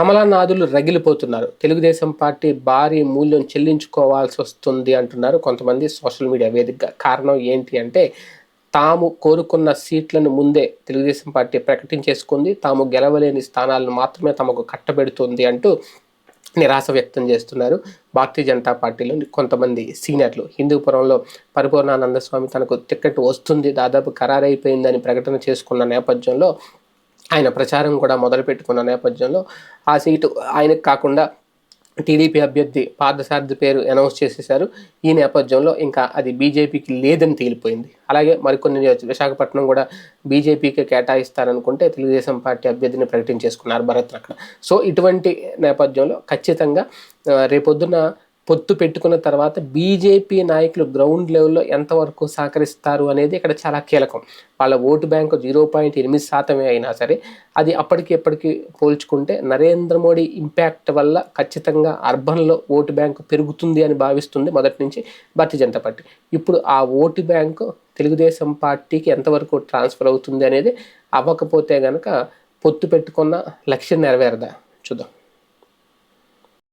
కమలనాథులు రగిలిపోతున్నారు. Telugu Desam party భారీ మూల్యం చెల్లించుకోవాల్సి వస్తుంది అంటున్నారు కొంతమంది సోషల్ మీడియా వేదికగా. కారణం ఏంటి అంటే తాము కోరుకున్న సీట్లను ముందే తెలుగుదేశం పార్టీ ప్రకటించేసుకుంది. తాము గెలవలేని స్థానాలను మాత్రమే తమకు కట్టబెడుతుంది అంటూ నిరాశ వ్యక్తం చేస్తున్నారు. భారతీయ జనతా పార్టీలో కొంతమంది సీనియర్లు. హిందూపురంలో పరిపూర్ణానంద స్వామి తనకు టికెట్ వస్తుంది. దాదాపు ఖరారైపోయిందని ప్రకటన చేసుకున్న నేపథ్యంలో ఆయన ప్రచారం కూడా మొదలుపెట్టుకున్న నేపథ్యంలో ఆ సీటు ఆయనకు కాకుండా టీడీపీ అభ్యర్థి పార్థసారథి పేరు అనౌన్స్ చేసేశారు. ఈ నేపథ్యంలో ఇంకా అది బీజేపీకి లేదని తేలిపోయింది. అలాగే మరికొన్ని విశాఖపట్నం కూడా బీజేపీకి కేటాయిస్తారనుకుంటే తెలుగుదేశం పార్టీ అభ్యర్థిని ప్రకటించేసుకున్నారు భరత్ అక్కడ సో ఇటువంటి నేపథ్యంలో ఖచ్చితంగా రేపొద్దున పొత్తు పెట్టుకున్న తర్వాత బీజేపీ నాయకులు గ్రౌండ్ లెవెల్లో ఎంతవరకు సహకరిస్తారు అనేది ఇక్కడ చాలా కీలకం. వాళ్ళ ఓటు బ్యాంకు జీరో పాయింట్ ఎనిమిది శాతమే అయినా సరే అది అప్పటికి ఎప్పటికి పోల్చుకుంటే నరేంద్ర మోడీ ఇంపాక్ట్ వల్ల ఖచ్చితంగా అర్బన్లో ఓటు బ్యాంకు పెరుగుతుంది అని భావిస్తుంది మొదటి నుంచి భారతీయ జనతా పార్టీ. ఇప్పుడు ఆ ఓటు బ్యాంకు తెలుగుదేశం పార్టీకి ఎంతవరకు ట్రాన్స్ఫర్ అవుతుంది అనేది అవ్వకపోతే కనుక పొత్తు పెట్టుకున్న లక్ష్యం నెరవేరదా? చూద్దాం.